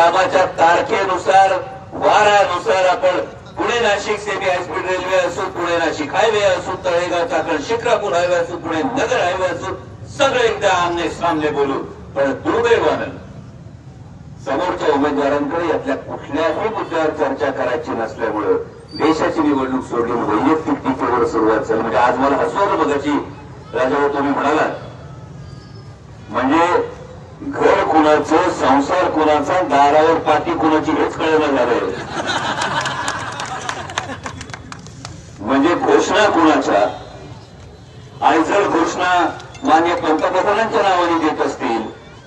कामाच्या तारखेनुसार वारानुसार आपण Pune Nashik semi high speed railway असो पुणे नाशिक हायवे असो तळेगाव चाकण शिक्रापूर हायवे असो पुणे नगर हायवे असो सगळे एकदा आमने सामने बोलू. पण दुर्दैवानं समोरच्या उमेदवारांकडे यातल्या कुठल्याही मुद्द्यावर चर्चा करायची नसल्यामुळं देशाची निवडणूक सोडून वैयक्तिक टीकेवर सुरुवात झाली. म्हणजे आज मला हसवलं बघायची राजाभाऊ तुम्ही म्हणालात कुणाचं संसार कुणाचा दारावर पाठी कुणाची हेच कळलं झालंय. म्हणजे घोषणा कुणाच्या? आणि जर घोषणा मान्य पंतप्रधानांच्या नावाने देत असतील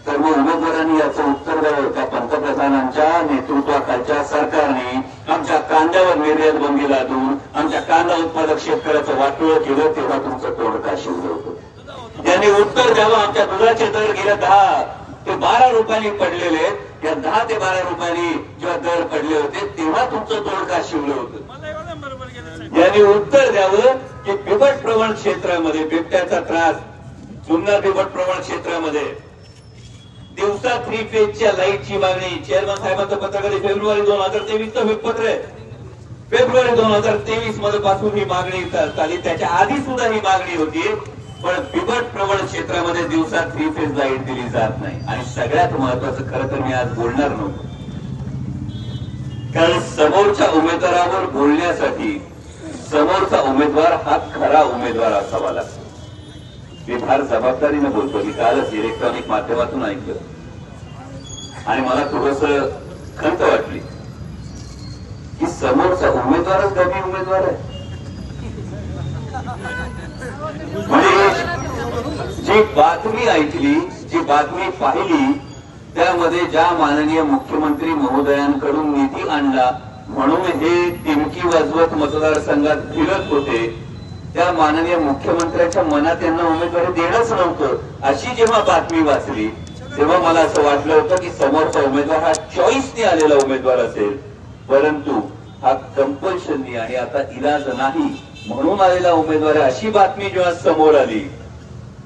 तर मग उमेदवारांनी याचं उत्तर द्यावं. त्या पंतप्रधानांच्या नेतृत्वाखालच्या सरकारने आमच्या कांद्यावर निर्यात बंदी लादून आमच्या कांदा उत्पादक शेतकऱ्याचं वाटोळं केलं तेव्हा तुमचं तोंड का शिवलं होतं? त्यांनी उत्तर द्यावं. आमच्या दुधाचे दर गेल्या दहा ते बारा रुपयांनी पडलेले या दहा ते बारा रुपयांनी जेव्हा दर पडले होते तेव्हा तुमचं तोंड का शिवलं होतं? यांनी उत्तर द्यावं की बिबट प्रवण क्षेत्रामध्ये बिबट्याचा त्रास जुन्नर बिबट प्रवण क्षेत्रामध्ये. दिवसा थ्री फेजच्या लाईटची मागणी. चेअरमन साहेबांचं पत्र कधी फेब्रुवारी दोन हजार तेवीस चं पत्र आहे. फेब्रुवारी दोन हजार तेवीसमध्ये पासून ही मागणी झाली त्याच्या आधी सुद्धा ही मागणी होती. पण बिबट प्रबळ क्षेत्रामध्ये दिवसात थ्री फेज लाइट दिली जात नाही. आणि सगळ्यात महत्वाचं खरं तर मी आज बोलणार नव्हतो. कारण समोरच्या उमेदवारावर बोलण्यासाठी समोरचा उमेदवार हा खरा उमेदवार असावा लागतो. मी फार जबाबदारीने बोलतो. मी कालच इलेक्ट्रॉनिक माध्यमातून ऐकलं. आणि मला थोडस खंत वाटली की समोरचा उमेदवारच गमी उमेदवार आहे. जी बातमी ऐकली जी बातमी पाहिली त्यामध्ये ज्या माननीय मुख्यमंत्री महोदयांकडून निधी आणला म्हणून हे टिमकी वाजवत मतदारसंघात फिरत होते त्या माननीय मुख्यमंत्र्यांच्या मनात त्यांना उमेदवारी देणंच नव्हतं अशी जेव्हा बातमी वाचली तेव्हा मला असं वाटलं होतं की समोरचा उमेदवार हा चॉईसने आलेला उमेदवार असेल परंतु हा कंपल्शननी आणि आता इलाज नाही म्हणून आलेला उमेदवार अशी बातमी जेव्हा समोर आली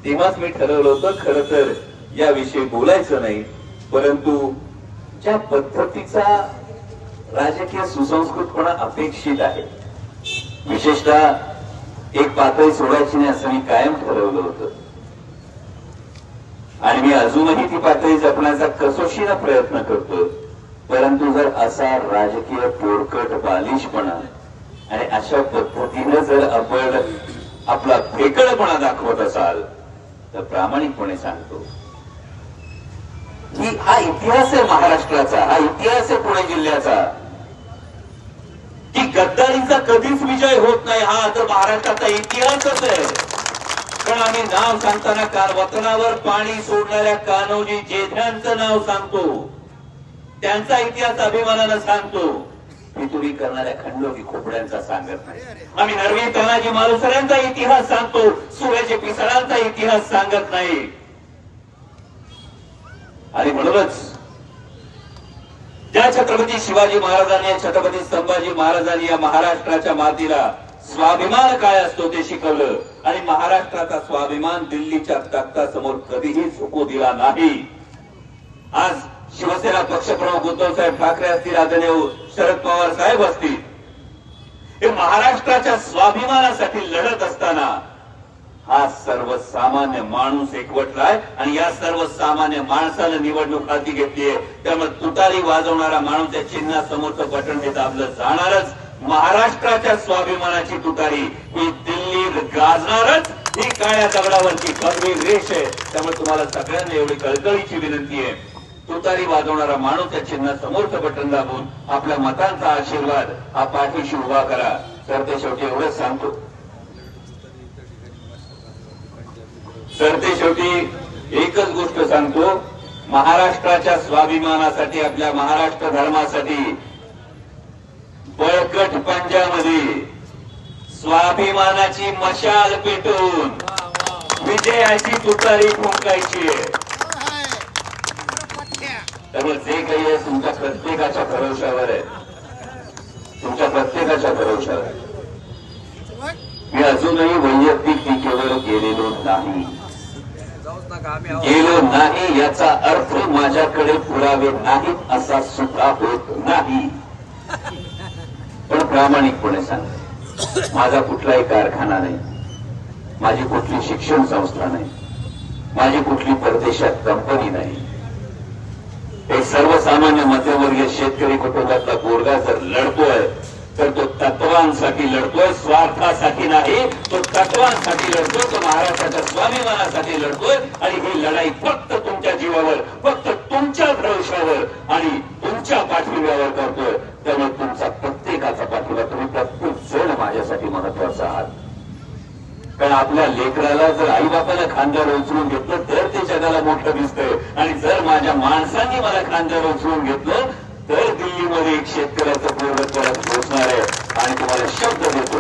तेव्हाच मी ठरवलं होतं खर तर याविषयी बोलायचं नाही परंतु ज्या पद्धतीचा राजकीय सुसंस्कृतपणा अपेक्षित आहे विशेषतः एक पातळी सोडायची नाही असं मी कायम ठरवलं होतं. आणि मी अजूनही ती पातळी जपण्याचा कसोशीनं प्रयत्न करतो परंतु जर असा राजकीय पोरकट बालिशपणा आणि अशा पद्धतीनं जर आपण आपला फेकळपणा दाखवत असाल तर प्रामाणिकपणे सांगतो. की हा इतिहास आहे महाराष्ट्राचा हा इतिहास आहे पुणे जिल्ह्याचा. की गद्दारीचा कधीच विजय होत नाही हा तर महाराष्ट्राचा इतिहासच आहे. पण आम्ही नाव सांगताना काल वतनावर पाणी सोडणाऱ्या कानोजी जेध्यांचं नाव सांगतो. त्यांचा इतिहास अभिमानानं सांगतो. पितुरी करणाऱ्या खंडोबी खोबड्यांचा सांगत नाही. आम्ही नरवी तानाजी मालुसऱ्यांचा इतिहास सांगतो सूर्याचे पिसळांचा इतिहास सांगत नाही. आणि म्हणूनच ज्या छत्रपती शिवाजी महाराजांनी छत्रपती संभाजी महाराजांनी या महाराष्ट्राच्या मातीला स्वाभिमान काय असतो ते शिकवलं. आणि महाराष्ट्राचा स्वाभिमान दिल्लीच्या तख्तासमोर कधीही झुकू दिला नाही. आज शिवसेना पक्षप्रमुख उद्धव साहेब ठाकरे असतील आदरणीय शरद पवार साहेब असतील हे महाराष्ट्राच्या स्वाभिमानासाठी लढत असताना हा सर्वसामान्य माणूस एकवटलाय आणि या सर्वसामान्य माणसानं निवडणूक हाती घेतलीये त्यामुळे तुतारी वाजवणारा माणूस या चिन्हासमोरचं बटन हे दाबलं जाणारच. महाराष्ट्राच्या स्वाभिमानाची तुतारी. ही दिल्ली गाजणारच. ही काळ्या दगडावरची भगवी रेष. आहे त्यामुळे तुम्हाला सगळ्यांना एवढी कळकळीची विनंती आहे. तुतारी वाजवणारा माणूस या चिन्ह समोरचं बटन दाबून आपल्या मतांचा आशीर्वाद हा पाठीशी उभा करा. तर ते शेवटी एवढंच सांगतो. तर ते शेवटी एकच गोष्ट सांगतो. महाराष्ट्राच्या स्वाभिमानासाठी आपल्या महाराष्ट्र धर्मासाठी बळकट पंजामध्ये स्वाभिमानाची मशाल पेटून विजयाची तुतारी फुंकायची आहे. आणि जे काही आहे तुमच्या प्रत्येकाच्या भरोशावर आहे. तुमच्या प्रत्येकाच्या भरोशावर आहे. मी अजूनही वैयक्तिक टीकेवर गेलेलो नाही. गेलो नाही याचा अर्थ माझ्याकडे पुरावे नाहीत असा सुद्धा होत नाही. पण प्रामाणिकपणे सांग माझा कुठलाही कारखाना नाही. माझी कुठली शिक्षण संस्था नाही. माझी कुठली परदेशात कंपनी नाही. एक सर्वसामान्य मध्यमवर्गीय शेतकरी कुटुंबातला पोरगा जर लढतोय तर तो तत्वांसाठी लढतोय स्वार्थासाठी नाही तो तत्वांसाठी लढतोय तो महाराष्ट्राच्या स्वाभिमानासाठी लढतोय आणि ही लढाई फक्त तुमच्या जीवावर फक्त तुमच्या भरोशावर आणि तुमच्या पाठिंब्यावर करतोय. त्यामुळे तुमचा प्रत्येकाचा पाठिंबा तुम्ही प्रत्येक जण माझ्यासाठी महत्त्वाचा आहात. कारण आपल्या लेकराला जर आई बापाला खांद्यावर उचलून घेतलं तर ते जगाला मोठं दिसतंय. आणि जर माझ्या माणसांनी मला खांद्यावर उचलून घेतलं तर दिल्लीमध्ये एक शेतकऱ्याचं पूर्ण परत पोहोचणार आहे. आणि तुम्हाला शब्द देतो.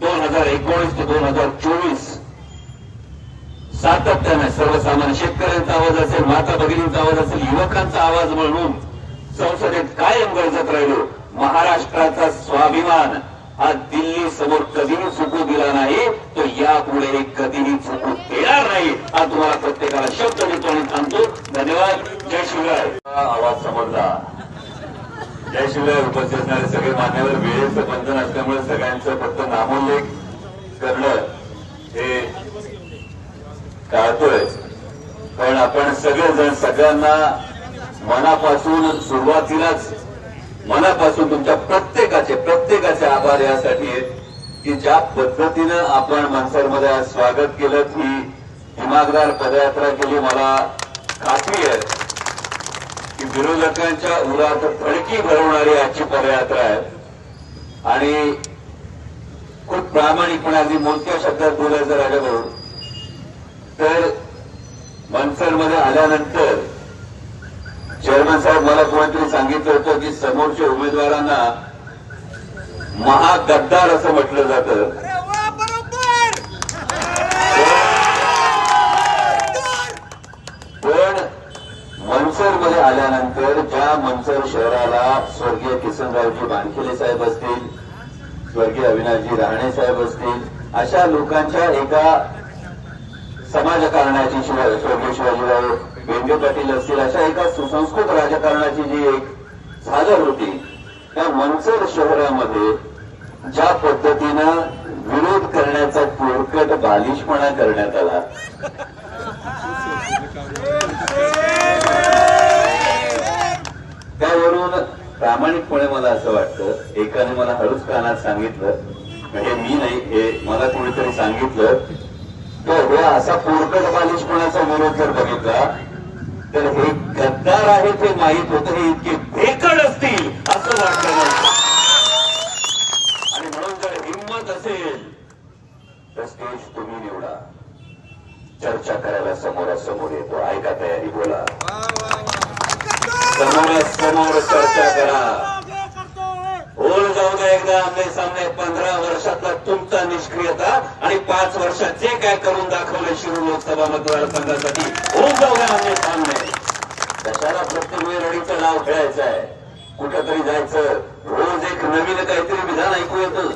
दोन हजार एकोणीस ते दोन हजार चोवीस सातत्याने सर्वसामान्य शेतकऱ्यांचा आवाज असेल माता भगिनींचा आवाज असेल युवकांचा आवाज म्हणून संसदेत कायम गरजत राहिलो. महाराष्ट्राचा स्वाभिमान हा दिल्ली समोर कधीही चुकू दिला नाही. तो यापुढे कधीही चुकू देणार नाही. हा तुम्हाला प्रत्येकाला शब्द देतो आणि सांगतो. धन्यवाद. जय शिवराय. आवाज समजला. जय शिवराय उपस्थित असणारे सगळे मान्यवर. वेळेचं बंधन असल्यामुळे सगळ्यांचं फक्त नामोल्लेख करणं हे टाळतोय. पण आपण सगळेजण सगळ्यांना मनापासून सुरुवातीलाच मनापासून तुमच्या प्रत्येकाचे प्रत्येकाचे आभार यासाठी आहेत की ज्या पद्धतीनं आपण मनसरमध्ये आज स्वागत केलं ही दिमागदार पदयात्रा केली मला खात्री आहे. की विरोधकांच्या उरात फडकी भरवणारी आजची पदयात्रा आहे. आणि खूप प्रामाणिकपणे अगदी मोजक्या शब्दात बोलायचं राजाभाऊ तर मनसरमध्ये आल्यानंतर चेअरमन साहेब मला कोणीतरी सांगितलं होतं की समोरच्या उमेदवारांना महागद्दार असं म्हटलं जातं. पण मनसरमध्ये आल्यानंतर ज्या मनसर शहराला स्वर्गीय किसनरावजी बानखेले साहेब असतील स्वर्गीय अविनाशजी राहणे साहेब असतील अशा लोकांच्या एका समाजकारणाची शिवाय स्वर्गीय शिवाजीराव बेंगे पाटील असतील अशा एका सुसंस्कृत राजकारणाची जी एक झालर होती त्या मनसर शहरामध्ये ज्या पद्धतीनं विरोध करण्याचा पोरकट बालिशपणा करण्यात आला. त्यावरून प्रामाणिकपणे मला असं वाटतं एकाने मला हळूच कानात सांगितलं हे मी नाही हे मला कोणीतरी सांगितलं तर हे असा पोरकट बालिशपणाचा विरोध जर बघितला तर हे गद्दार आहेत हे माहीत होतं हे इतके भेकड असतील असं वाटलं नव्हतं. आणि म्हणून जर हिंमत असेल तर स्टेज तुम्ही निवडा. चर्चा करायला समोरासमोर येतो. ऐका तयारी बोला. समोरासमोर चर्चा करा. होल जाऊ द्या एकदा आमने सामने. पंधरा वर्षातला तुमचा निष्क्रियता आणि पाच वर्षात जे काय करून दाखवलं शिरू लोकसभा मतदारसंघ होल जाऊ द्या आमने सामने कशाला प्रत्येक वेळी रडीचं नाव खेळायचं आहे कुठंतरी जायचं रोज एक नवीन काहीतरी विधान ऐकू येतं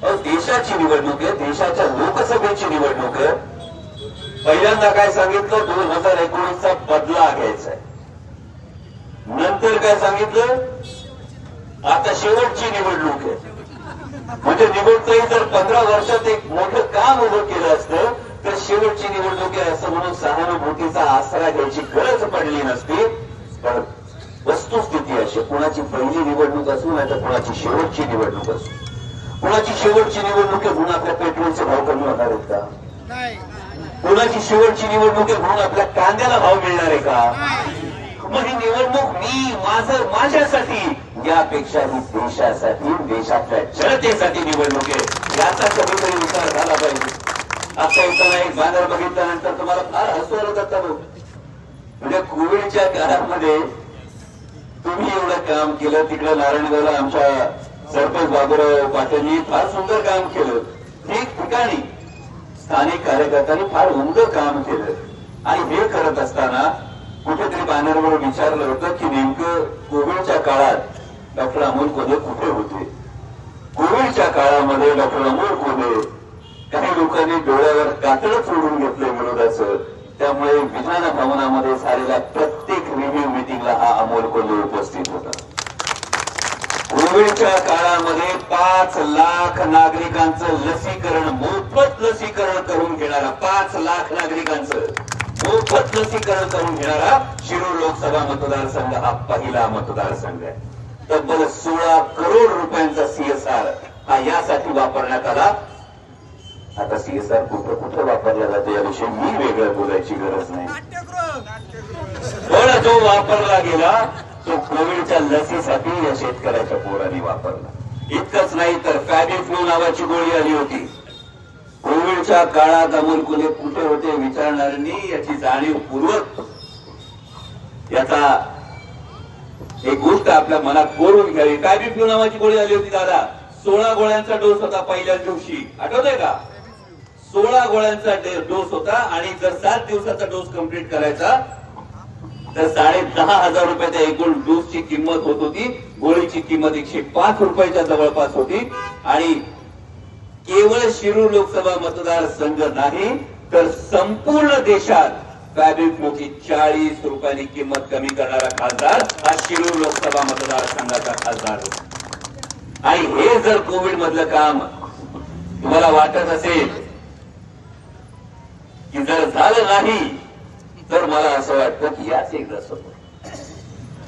अहो देशाची निवडणूक आहे देशाच्या लोकसभेची निवडणूक आहे पहिल्यांदा काय सांगितलं दोन हजार एकोणीसचा बदला घ्यायचा नंतर काय सांगितलं? आता शेवटची निवडणूक आहे. म्हणजे निवडताही जर पंधरा वर्षात एक मोठं काम उभं केलं असतं तर शेवटची निवडणूक आहे असं म्हणून सहानुभूतीचा आसरा घ्यायची गरज पडली नसती. पण वस्तुस्थिती अशी कुणाची पहिली निवडणूक असू नाही तर कुणाची शेवटची निवडणूक असू. कुणाची शेवटची निवडणूक आहे म्हणून पेट्रोलचे भाव कमी होणार आहेत का? नाही. कुणाची शेवटची निवडणूक आहे म्हणून आपल्या कांद्याला भाव मिळणार आहे का? मग ही निवडणूक मी माझं माझ्यासाठी यापेक्षा ही देशासाठी देशातल्या जनतेसाठी निवडणूक आहे. याचा कधीतरी विचार झाला पाहिजे. आता येताना एक बाजार बघितल्यानंतर तुम्हाला फार हसवलं जातं म्हणजे कोविडच्या काळामध्ये तुम्ही एवढं काम केलं तिकडे नारायणगावला आमच्या सरपंच बाबूराव पाटीलनी फार सुंदर काम केलं. ठिकठिकाणी स्थानिक कार्यकर्त्यांनी फार उमद काम केलं. आणि हे करत असताना कुठेतरी बॅनरवर विचारलं होतं की नेमकं कोविडच्या काळात डॉक्टर अमोल कोल्हे कुठे होते? कोविडच्या काळामध्ये डॉक्टर अमोल कोल्हे काही लोकांनी डोळ्यावर कातडं सोडून घेतलं विरोधाचं. त्यामुळे विधान भवनामध्ये झालेल्या प्रत्येक रिव्ह्यू मिटिंगला हा अमोल कोल्हे उपस्थित होता. कोविडच्या काळामध्ये पाच लाख नागरिकांचं लसीकरण मोफत लसीकरण पाच लाख नागरिकांचं मोफत लसीकरण करून घेणारा शिरूर लोकसभा मतदारसंघ हा पहिला मतदारसंघ आहे. तब्बल सोळा करोड रुपयांचा सीएसआर हा यासाठी वापरण्यात आला. आता सीएसआर कुठं कुठं वापरला जातो याविषयी मी वेगळं बोलायची गरज नाही. पण जो वापरला गेला तो कोविडच्या लसीसाठी या शेतकऱ्याच्या पोरांनी वापरला. इतकंच नाही तर फॅबिफ्लू नावाची गोळी आली होती. कोविडच्या काळात अमोल कोल्हे कुठे होते विचारणाऱ्यांनी याची जाणीवपूर्वक याचा एक गोष्ट आपल्या मनात कोरून घ्यावी. काय फॅबिफ्लू नावाची गोळी आली होती दादा? सोळा गोळ्यांचा डोस होता पहिल्याच दिवशी. आठवतंय का? सोळा गोळ्यांचा डोस होता आणि जर सात दिवसाचा डोस कंप्लीट करायचा तर साडे दहा हजार रुपयाच्या एकूण डोसची किंमत होत होती. गोळीची किंमत एकशे पाच रुपयाच्या जवळपास होती. आणि केवळ शिरूर लोकसभा मतदारसंघ नाही तर संपूर्ण देशात फॅब्रिकमुखी चाळीस रुपयांनी किंमत कमी करणारा खासदार हा शिरूर लोकसभा मतदारसंघाचा खासदार. आणि हे जर कोविड मधलं काम तुम्हाला वाटत असेल की जर झालं नाही तर मला असं वाटतं की याच एकदा समोर.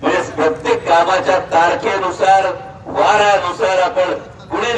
म्हणजे प्रत्येक कामाच्या तारखेनुसार वारानुसार आपण गुन्हे